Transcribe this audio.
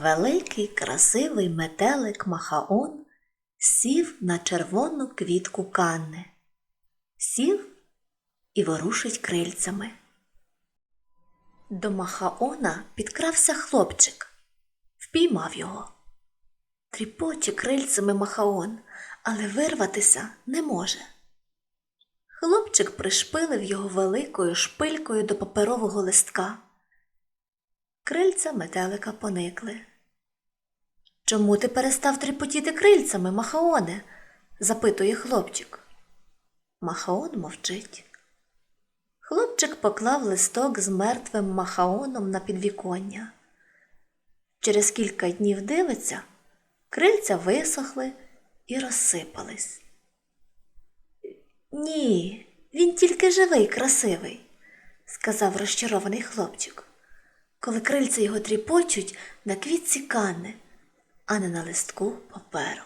Великий красивий метелик Махаон сів на червону квітку Канни. Сів і ворушить крильцями. До Махаона підкрався хлопчик, впіймав його. Тріпоче крильцями Махаон, але вирватися не може. Хлопчик пришпилив його великою шпилькою до паперового листка. Крильця метелика поникли. Чому ти перестав тріпотіти крильцями, Махаоне? запитує хлопчик. Махаон мовчить. Хлопчик поклав листок з мертвим Махаоном на підвіконня. Через кілька днів дивиться, крильця висохли і розсипались. Ні, він тільки живий, красивий, сказав розчарований хлопчик, коли крильця його тріпочуть на квітці канни, а не на листку паперу.